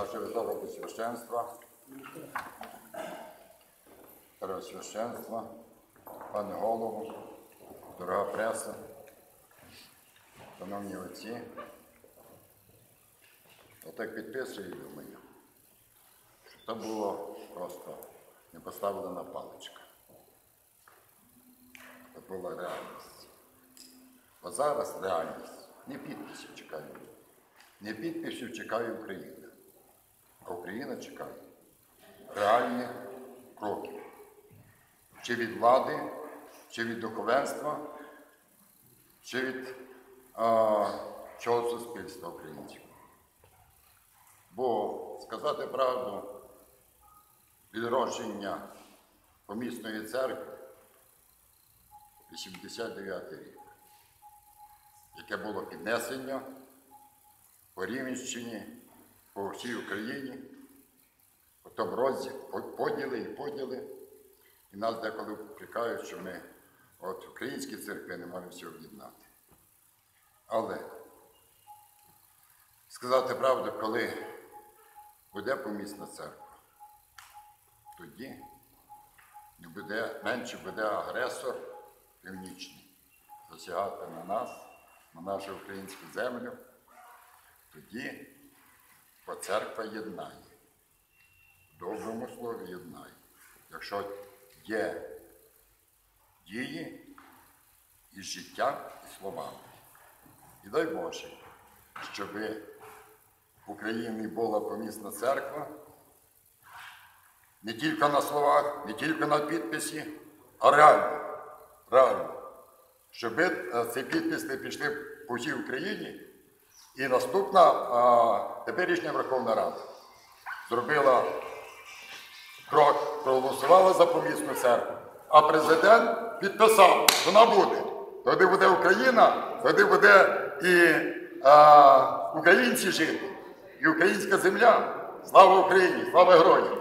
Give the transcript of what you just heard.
Наше високого священства, Пересвященства, пане голову, дорога преса, шановні отці, отак підписую, думаю, що це було просто не поставлена паличка. Це була реальність. Бо зараз реальність. Не підписів чекає. Не підписів чекає Україна. Україна чекає реальних кроків. Чи від влади, чи від духовенства, чи від а, чого суспільства українського. Бо сказати правду, відродження помісної церкви 89 рік, яке було піднесення по Рівненщині, по всій Україні, потім розділ, поділи і поділи. І нас деколи впрекають, що ми от українські церкви не можемо всі об'єднати. Але сказати правду, коли буде помісна церква, тоді не буде, менше буде агресор північний засягати на нас, на нашу українську землю, тоді бо церква єднає. В доброму слові єднає. Якщо є дії і життя, і словами. І дай Боже, щоб в Україні була помісна церква, не тільки на словах, не тільки на підписі, а реально. реально. Щоб е, цей підпис не пішли по всій Україні, і наступна а, теперішня Верховна Рада зробила крок, проголосувала за помісну церкву, а президент підписав, що вона буде. Тоді буде Україна, тоді буде і а, українці жити, і українська земля. Слава Україні! Слава героям!